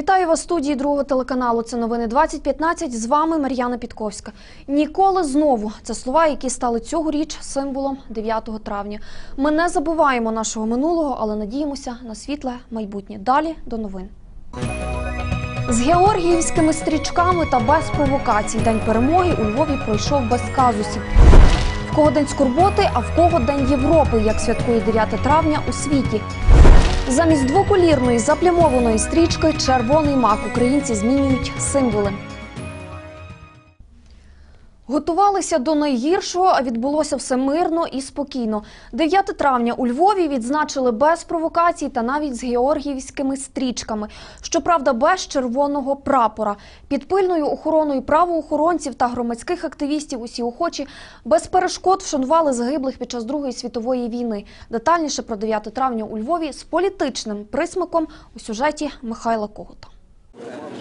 Вітаю вас в студії другого телеканалу. Це новини 2015. З вами Мар'яна Підковська. Ніколи знову це слова, які стали цьогоріч символом 9 травня. Ми не забуваємо нашого минулого, але надіємося на світле майбутнє. Далі до новин. З георгіївськими стрічками та без провокацій День перемоги у Львові пройшов без казусів. В кого день скорботи, а в кого День Європи, як святкує 9 травня у світі. Замість двоколірної заплямованої стрічки червоний мак українці змінюють символи. Готувалися до найгіршого, а відбулося все мирно і спокійно. 9 травня у Львові відзначили без провокацій та навіть з георгіївськими стрічками. Щоправда, без червоного прапора. Під пильною охороною правоохоронців та громадських активістів усі охочі без перешкод вшанували загиблих під час Другої світової війни. Детальніше про 9 травня у Львові з політичним присмаком у сюжеті Михайла Когута.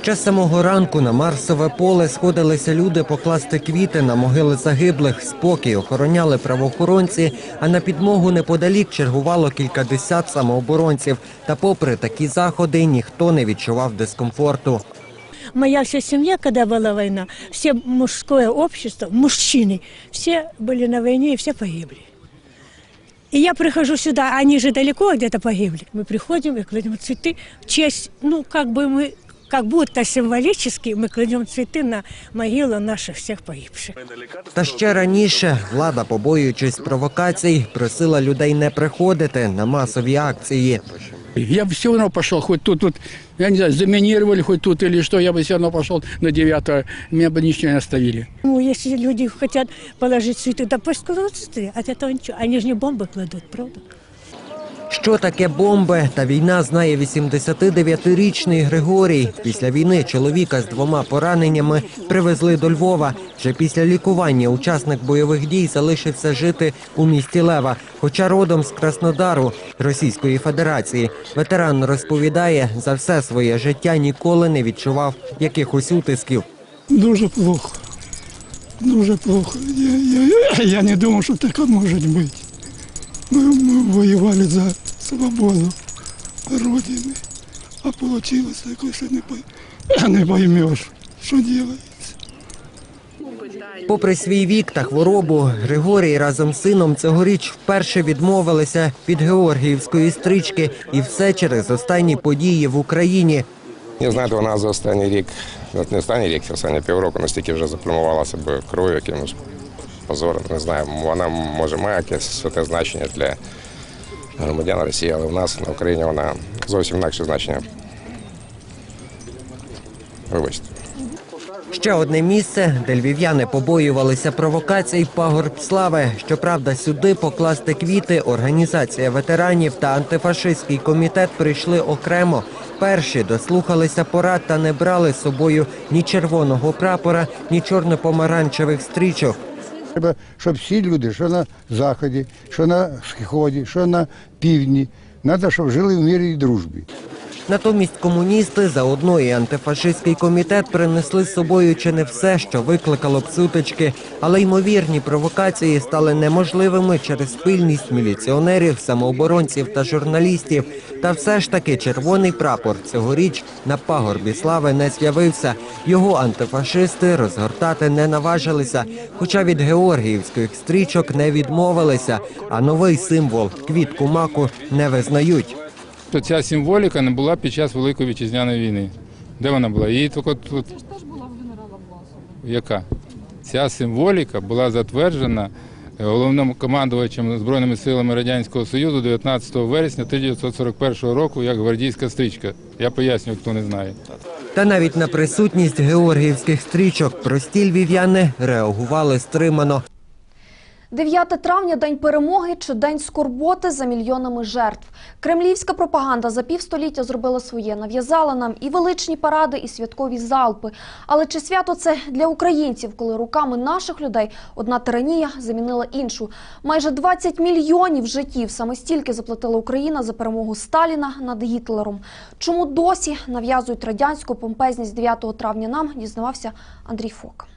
Ще з самого ранку на Марсове поле сходилися люди покласти квіти на могили загиблих. Спокій охороняли правоохоронці, а на підмогу неподалік чергувало кількадесят самооборонців. Та попри такі заходи ніхто не відчував дискомфорту. Моя вся семья, когда была война, все мужское общество, мужчины, все были на войне и все погибли. И я прихожу сюда, они же далеко где-то погибли. Мы приходим и кладем цветы в честь, ну, как бы мы, как будто символически мы кладем цветы на могилу наших всех погибших. Та ще раніше влада, побоюючись провокацій, просила людей не приходити на масові акції. Я бы все равно пошел, хоть тут, тут, я не знаю, заминировали хоть тут или что, я бы все равно пошел на 9 меня бы ничего не оставили. Ну, если люди хотят положить цветы, да пусть кладут цветы, от этого ничего. Они же не бомбы кладут, правда? Що таке бомби? Та війна знає 89-річний Григорій. Після війни чоловіка з двома пораненнями привезли до Львова. Вже після лікування учасник бойових дій залишився жити у місті Лева, хоча родом з Краснодару Російської Федерації. Ветеран розповідає, за все своє життя ніколи не відчував якихось утисків. Дуже плохо. Дуже плохо. Я, я, я не думав, що таке може бути. Ми, воювали за свободу Родини, а вийшло якось не, пой- не поймеш, що робиться. Попри свій вік та хворобу, Григорій разом з сином цьогоріч вперше відмовилися від георгіївської стрічки, і все через останні події в Україні. Не знаєте, вона за останній рік, не останній рік, а останні півроку настільки вже заплюмувала себе кров'ю якимось позором. Не знаю, вона може має якесь святе значення для громадян Росії, але в нас на Україні вона зовсім інакше значення. Вибачте. Ще одне місце, де львів'яни побоювалися провокацій пагорб слави. Щоправда, сюди покласти квіти організація ветеранів та антифашистський комітет прийшли окремо. Перші дослухалися порад та не брали з собою ні червоного прапора, ні чорно-помаранчевих стрічок. Треба, щоб всі люди, що на заході, що на сході, що на півдні, треба, щоб жили в мірі і дружбі. Натомість комуністи заодно і антифашистський комітет принесли з собою чи не все, що викликало б сутички, але ймовірні провокації стали неможливими через спільність міліціонерів, самооборонців та журналістів. Та все ж таки червоний прапор цьогоріч на пагорбі слави не з'явився. Його антифашисти розгортати не наважилися, хоча від георгіївських стрічок не відмовилися, а новий символ квітку маку не визнають. То ця символіка не була під час Великої вітчизняної війни. Де вона була? Її тільки тут. Це ж теж була в генерала Власова. Яка? Ця символіка була затверджена е, головним командувачем Збройними силами Радянського Союзу 19 вересня 1941 року як гвардійська стрічка. Я пояснюю, хто не знає. Та навіть на присутність георгіївських стрічок прості львів'яни реагували стримано. 9 травня день перемоги чи день скорботи за мільйонами жертв. Кремлівська пропаганда за півстоліття зробила своє, нав'язала нам і величні паради, і святкові залпи. Але чи свято це для українців, коли руками наших людей одна тиранія замінила іншу? Майже 20 мільйонів життів саме стільки заплатила Україна за перемогу Сталіна над Гітлером. Чому досі нав'язують радянську помпезність 9 травня нам? Дізнавався Андрій Фок.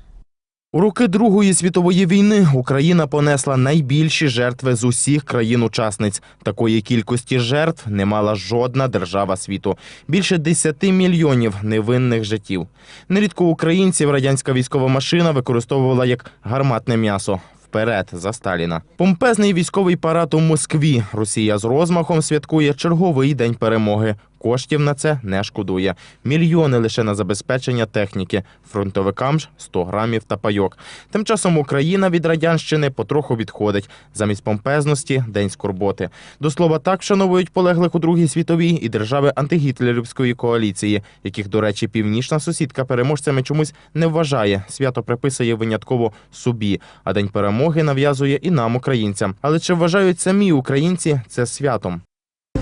У роки Другої світової війни Україна понесла найбільші жертви з усіх країн-учасниць. Такої кількості жертв не мала жодна держава світу. Більше 10 мільйонів невинних життів. Нерідко українців радянська військова машина використовувала як гарматне м'ясо. Вперед за Сталіна. Помпезний військовий парад у Москві. Росія з розмахом святкує черговий день перемоги. Коштів на це не шкодує. Мільйони лише на забезпечення техніки. Фронтовикам ж 100 грамів та пайок. Тим часом Україна від радянщини потроху відходить. Замість помпезності день скорботи. До слова, так вшановують полеглих у Другій світовій і держави антигітлерівської коаліції, яких, до речі, північна сусідка переможцями чомусь не вважає. Свято приписує винятково собі, а день перемоги нав'язує і нам, українцям. Але чи вважають самі українці це святом?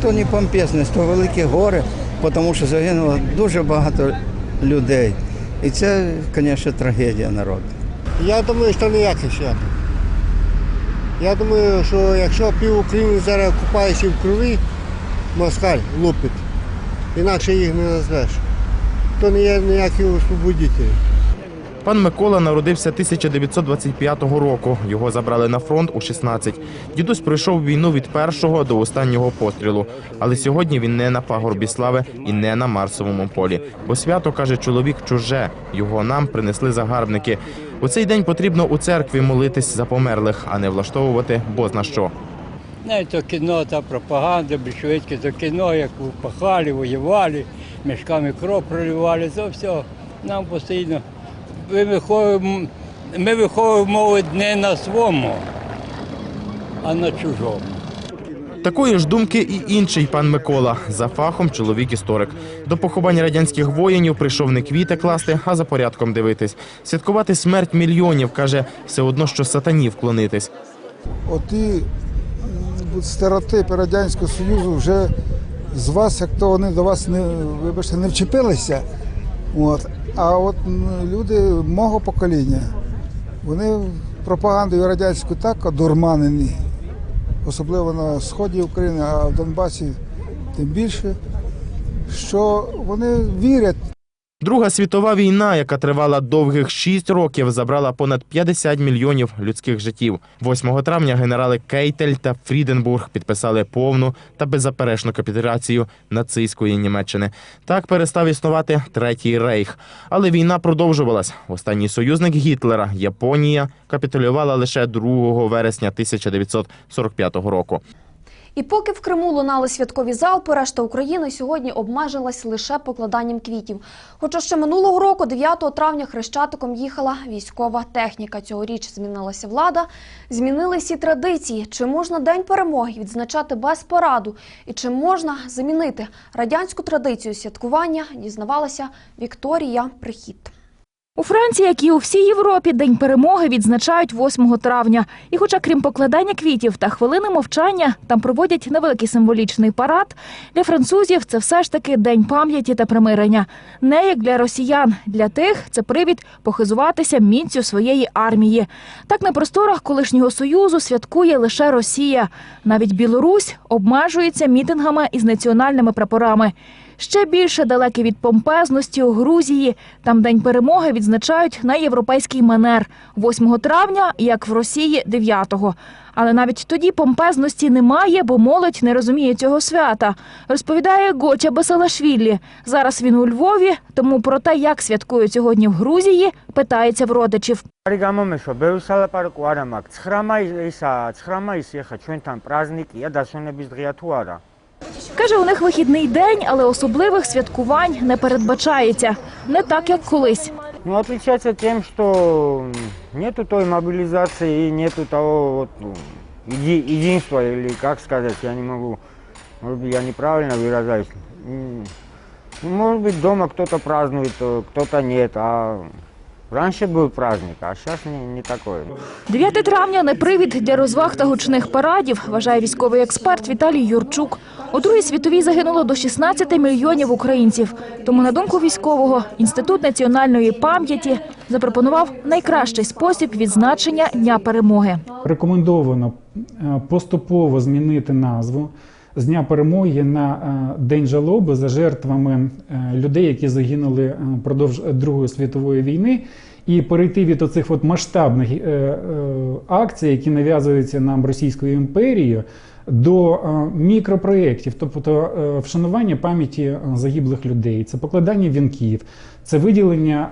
То не помпезність, то великі гори, тому що загинуло дуже багато людей. І це, звісно, трагедія народу. Я думаю, що ніяке свято. Я думаю, що якщо пів України зараз купається в крові, москаль лупить, інакше їх не назвеш, то не є ніякі освободителі. Пан Микола народився 1925 року. Його забрали на фронт у 16. Дідусь пройшов війну від першого до останнього пострілу. Але сьогодні він не на пагорбі слави і не на Марсовому полі. Бо свято каже чоловік чуже. Його нам принесли загарбники. У цей день потрібно у церкві молитись за померлих, а не влаштовувати бозна що. Не, то кіно та пропаганда, більшовицьке, то кіно, як пахали, воювали, мішками кров проливали, то все. Нам постійно. Ми виховуємо, ми виховуємо молодь не на своєму, а на чужому. Такої ж думки і інший пан Микола. За фахом чоловік-історик. До поховання радянських воїнів прийшов не квіти класти, а за порядком дивитись. Святкувати смерть мільйонів, каже, все одно, що сатані вклонитись. Оті стереотипи Радянського Союзу вже з вас, як то вони до вас не, вибачте, не вчепилися. От. А от люди мого покоління, вони пропагандою радянською так одурманені, особливо на сході України, а в Донбасі тим більше, що вони вірять Друга світова війна, яка тривала довгих шість років, забрала понад 50 мільйонів людських життів. 8 травня генерали Кейтель та Фріденбург підписали повну та беззаперечну капітуляцію нацистської Німеччини. Так перестав існувати третій рейх. Але війна продовжувалась. Останній союзник Гітлера Японія капітулювала лише 2 вересня 1945 року. І поки в Криму лунали святкові залпи, решта України сьогодні обмежилась лише покладанням квітів. Хоча ще минулого року, 9 травня, хрещатиком їхала військова техніка. Цьогоріч змінилася влада, змінились і традиції. Чи можна День перемоги відзначати без параду? І чи можна замінити радянську традицію святкування, дізнавалася Вікторія Прихід. У Франції, як і у всій Європі, День перемоги відзначають 8 травня. І хоча крім покладання квітів та хвилини мовчання, там проводять невеликий символічний парад, для французів це все ж таки день пам'яті та примирення. Не як для росіян. Для тих це привід похизуватися міцю своєї армії. Так на просторах колишнього союзу святкує лише Росія. Навіть Білорусь обмежується мітингами із національними прапорами. Ще більше далекі від помпезності у Грузії. Там день перемоги відзначають на європейський манер 8 травня, як в Росії, 9-го. Але навіть тоді помпезності немає, бо молодь не розуміє цього свята. Розповідає Гоча Басалашвілі. Зараз він у Львові, тому про те, як святкують сьогодні в Грузії, питається в родичів. там праздник, я Каже, у них вихідний день, але особливих святкувань не передбачається. Не так, як колись. Ну, отличается тем, что нету той мобилизации и нету того вот, ну, еди- единства, или как я не могу, может я неправильно выражаюсь. М, ну, Может быть, дома кто-то хтось э, нет, а раньше был праздник а сейчас не, не такой 9 травня не привід для розваг та гучних парадів, вважає військовий експерт Віталій Юрчук. У Другій світовій загинуло до 16 мільйонів українців. Тому, на думку військового, інститут національної пам'яті запропонував найкращий спосіб відзначення Дня перемоги. Рекомендовано е, поступово змінити назву з Дня перемоги на е, День жалоби за жертвами е, людей, які загинули е, впродовж Другої світової війни, і перейти від оцих от масштабних акцій, які нав'язуються нам Російською імперією, до мікропроєктів, тобто вшанування пам'яті загиблих людей, це покладання вінків, це виділення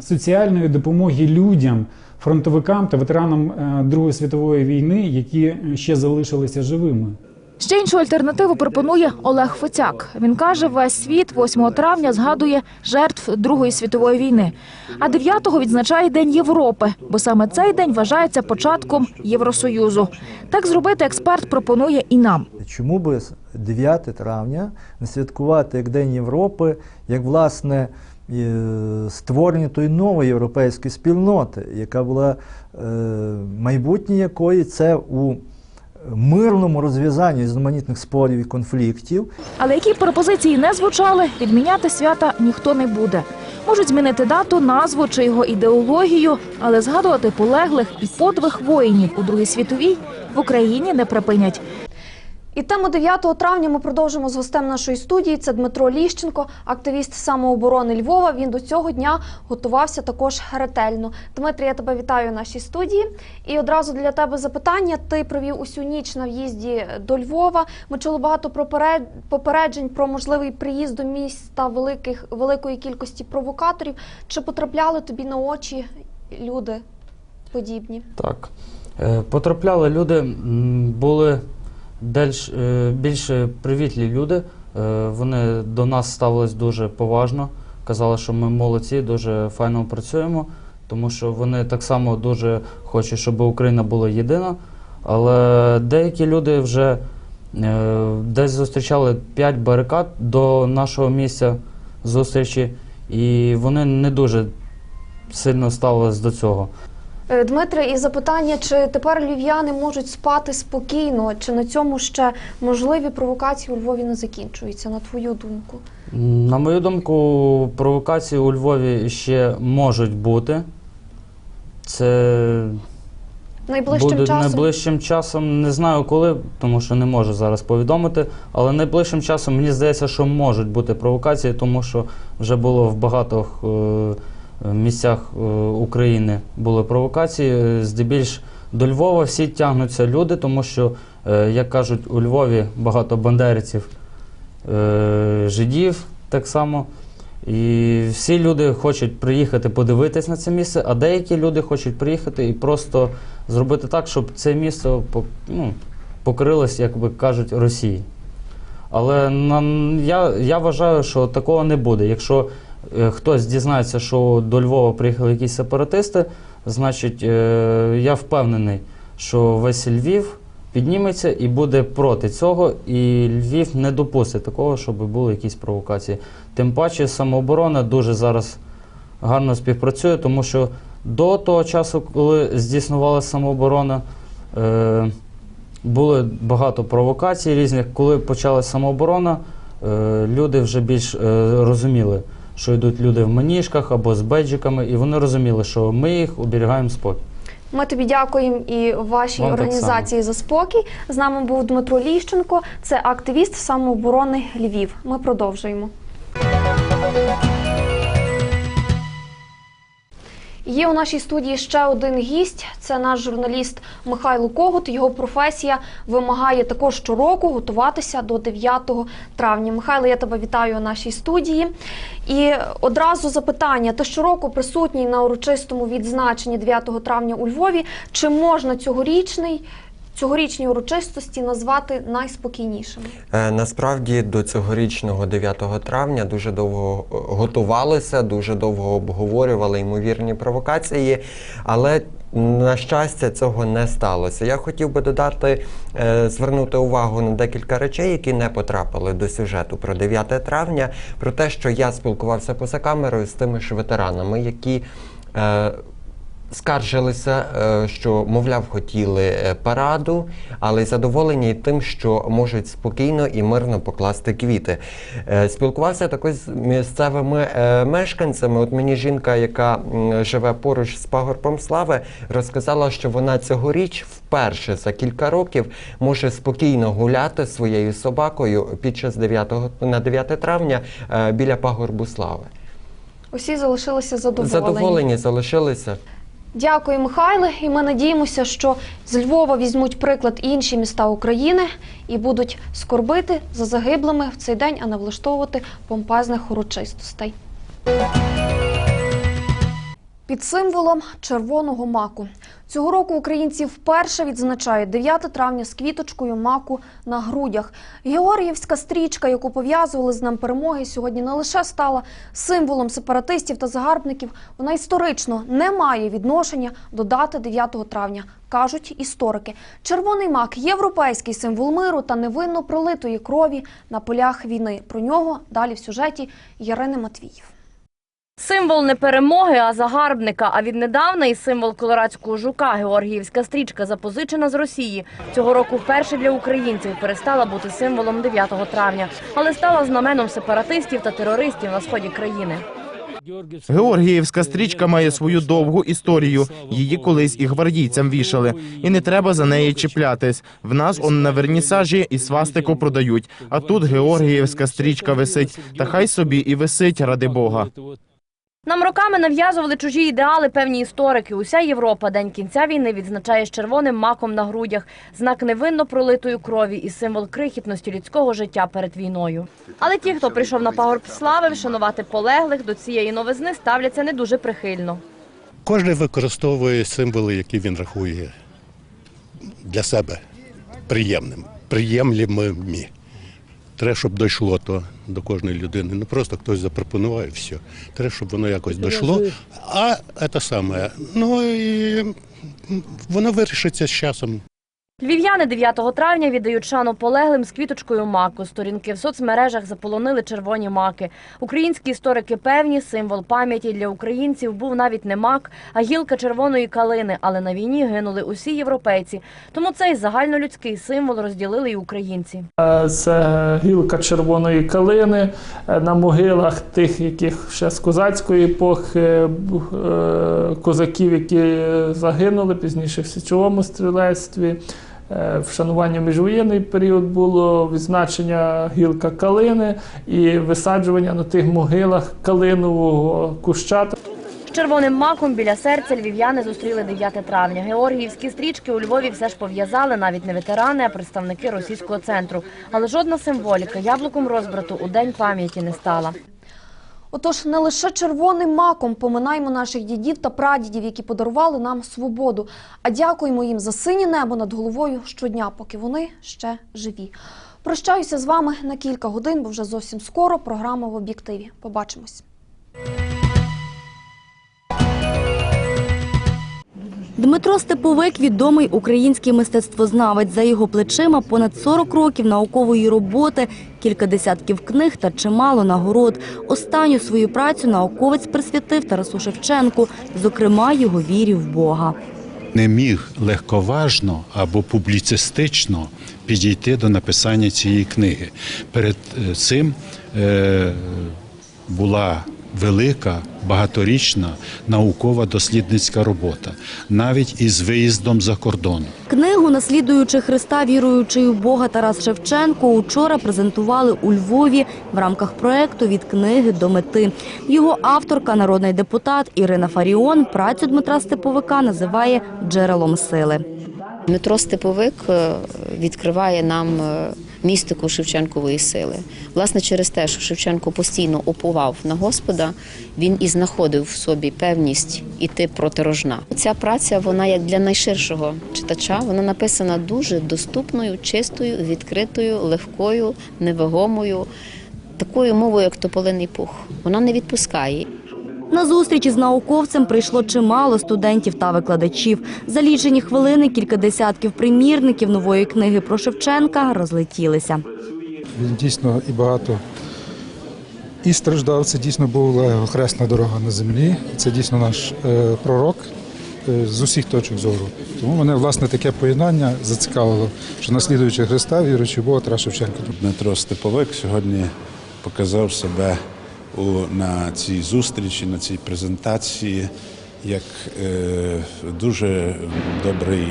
соціальної допомоги людям, фронтовикам та ветеранам Другої світової війни, які ще залишилися живими. Ще іншу альтернативу пропонує Олег Фоцяк. Він каже, весь світ 8 травня згадує жертв Другої світової війни, а 9-го відзначає День Європи, бо саме цей день вважається початком Євросоюзу. Так зробити експерт пропонує і нам. Чому би 9 травня не святкувати як День Європи, як власне е, створення тої нової європейської спільноти, яка була е, майбутнє якої це у мирному розв'язанні різноманітних спорів і конфліктів. Але які пропозиції не звучали, відміняти свята ніхто не буде. Можуть змінити дату, назву чи його ідеологію, але згадувати полеглих і подвиг воїнів у Другій світовій в Україні не припинять. І тему 9 травня ми продовжимо з гостем нашої студії. Це Дмитро Ліщенко, активіст самооборони Львова. Він до цього дня готувався також ретельно. Дмитрий, я тебе вітаю в нашій студії. І одразу для тебе запитання. Ти провів усю ніч на в'їзді до Львова. Ми чули багато попереджень про можливий приїзд до міста великих великої кількості провокаторів. Чи потрапляли тобі на очі люди подібні? Так. Е, Потрапляли люди, були дельш, е, більш привітлі люди. Е, Вони до нас ставились дуже поважно. Казали, що ми молодці, дуже файно працюємо, тому що вони так само дуже хочуть, щоб Україна була єдина. Але деякі люди вже е, десь зустрічали 5 барикад до нашого місця зустрічі, і вони не дуже сильно ставились до цього. Е, Дмитре, і запитання, чи тепер львів'яни можуть спати спокійно, чи на цьому ще можливі провокації у Львові не закінчуються, на твою думку? На мою думку, провокації у Львові ще можуть бути. Це Найближчим буде часом найближчим часом. Не знаю коли, тому що не можу зараз повідомити. Але найближчим часом мені здається, що можуть бути провокації, тому що вже було в багатьох е, місцях е, України були провокації. Е, Здебільш до Львова всі тягнуться люди, тому що, е, як кажуть, у Львові багато бандерівців, е, жидів так само. І всі люди хочуть приїхати подивитись на це місце, а деякі люди хочуть приїхати і просто зробити так, щоб це місце ну, покрилось, як би кажуть, Росії. Але я, я вважаю, що такого не буде. Якщо е, хтось дізнається, що до Львова приїхали якісь сепаратисти, значить е, я впевнений, що весь Львів підніметься і буде проти цього, і Львів не допустить такого, щоб були якісь провокації. Тим паче самооборона дуже зараз гарно співпрацює, тому що до того часу, коли здійснювалася самооборона, е, були багато провокацій різних. Коли почалася самооборона, е, люди вже більш е, розуміли, що йдуть люди в маніжках або з беджиками, і вони розуміли, що ми їх оберігаємо спокій. ми тобі дякуємо і вашій Вам організації за спокій. З нами був Дмитро Ліщенко, це активіст самооборони Львів. Ми продовжуємо. Є у нашій студії ще один гість. Це наш журналіст Михайло Когут. Його професія вимагає також щороку готуватися до 9 травня. Михайло, я тебе вітаю у нашій студії. І одразу запитання: ти щороку присутній на урочистому відзначенні 9 травня у Львові. Чи можна цьогорічний цьогорічні урочистості назвати найспокійнішими? Е, Насправді до цьогорічного 9 травня дуже довго е, готувалися, дуже довго обговорювали ймовірні провокації, але на щастя цього не сталося. Я хотів би додати, е, звернути увагу на декілька речей, які не потрапили до сюжету про 9 травня, про те, що я спілкувався поза камерою з тими ж ветеранами, які. Скаржилися, е, що, мовляв, хотіли е, параду, але задоволені тим, що можуть спокійно і мирно покласти квіти. Е, Спілкувався також з місцевими мешканцями. От мені жінка, яка живе поруч з пагорбом слави, розказала, що вона цьогоріч вперше за кілька років може спокійно гуляти своєю собакою під час 9, на 9 травня біля пагорбу слави. Усі залишилися задоволені. Задоволені залишилися. Дякую, Михайле. І ми надіємося, що з Львова візьмуть приклад інші міста України і будуть скорбити за загиблими в цей день, а не влаштовувати помпазних урочистостей. Під символом червоного маку цього року українці вперше відзначають 9 травня з квіточкою маку на грудях. Георгіївська стрічка, яку пов'язували з Днем перемоги, сьогодні не лише стала символом сепаратистів та загарбників, вона історично не має відношення до дати 9 травня, кажуть історики. Червоний мак європейський символ миру та невинно пролитої крові на полях війни. Про нього далі в сюжеті Ярини Матвіїв. Символ не перемоги, а загарбника. А віднедавна і символ колорадського жука Георгіївська стрічка запозичена з Росії. Цього року вперше для українців перестала бути символом 9 травня, але стала знаменом сепаратистів та терористів на сході країни. Георгіївська стрічка має свою довгу історію. Її колись і гвардійцям вішали. І не треба за неї чіплятись. В нас он на вернісажі і свастику продають. А тут Георгіївська стрічка висить. Та хай собі і висить, ради Бога. Нам роками нав'язували чужі ідеали певні історики. Уся Європа день кінця війни відзначає з червоним маком на грудях, знак невинно пролитої крові і символ крихітності людського життя перед війною. Але ті, хто прийшов на пагорб слави вшанувати полеглих, до цієї новизни ставляться не дуже прихильно. Кожен використовує символи, які він рахує для себе приємним, приємлімими. Треба, щоб дійшло то до кожної людини. Не просто хтось запропонував і все. Треба, щоб воно якось дійшло. А це саме. Ну і воно вирішиться з часом. Львів'яни 9 травня віддають шану полеглим з квіточкою маку. Сторінки в соцмережах заполонили червоні маки. Українські історики певні, символ пам'яті для українців був навіть не мак, а гілка червоної калини. Але на війні гинули усі європейці. Тому цей загальнолюдський символ розділили й українці. Е, Це гілка червоної калини е, на могилах тих, яких ще з козацької епохи е, козаків, які загинули пізніше в січовому стрілецтві. Е, Вшанування міжвоєнний період було відзначення гілка калини і висаджування на тих могилах калинового куща. Червоним маком біля серця львів'яни зустріли 9 травня. Георгіївські стрічки у Львові все ж пов'язали навіть не ветерани, а представники російського центру. Але жодна символіка яблуком розбрату у день пам'яті не стала. Отож, не лише червоним маком поминаємо наших дідів та прадідів, які подарували нам свободу, а дякуємо їм за синє небо над головою щодня, поки вони ще живі. Прощаюся з вами на кілька годин, бо вже зовсім скоро програма в об'єктиві. Побачимось. Дмитро Степовик відомий український мистецтвознавець. За його плечима понад 40 років наукової роботи, кілька десятків книг та чимало нагород. Останню свою працю науковець присвятив Тарасу Шевченку, зокрема його вірі в Бога. не міг легковажно або публіцистично підійти до написання цієї книги. Перед е, цим е, була велика багаторічна наукова дослідницька робота, навіть із виїздом за кордон. Книгу «Наслідуючи Христа, віруючи у Бога Тарас Шевченко» учора презентували у Львові в рамках проекту «Від книги до мети». Його авторка, народний депутат Ірина Фаріон, працю Дмитра Степовика називає «джерелом сили». Дмитро Степовик е, відкриває нам е, містику Шевченкової сили. Власне, через те, що Шевченко постійно опував на Господа, він і знаходив в собі певність іти проти рожна. Ця праця, вона як для найширшого читача, вона написана дуже доступною, чистою, відкритою, легкою, невагомою, такою мовою, як тополиний пух. Вона не відпускає. На зустріч із науковцем прийшло чимало студентів та викладачів. За лічені хвилини кілька десятків примірників нової книги про Шевченка розлетілися. Він дійсно і багато і страждав. Це дійсно була хресна дорога на землі. Це дійсно наш е, пророк е, з усіх точок зору. Тому мене власне таке поєднання зацікавило, що наслідуючи Христа, віруючи Бога Тарас Шевченко. Дмитро Степовик сьогодні показав себе на цій зустрічі, на цій презентації як е, дуже добрий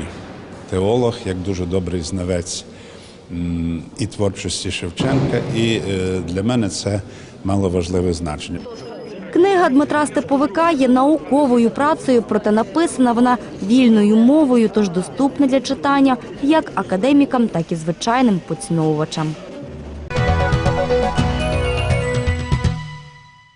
теолог, як дуже добрий знавець і творчості Шевченка. І е, для мене це мало важливе значення. Книга Дмитра Степовика є науковою працею, проте написана вона вільною мовою, тож доступна для читання як академікам, так і звичайним поціновувачам.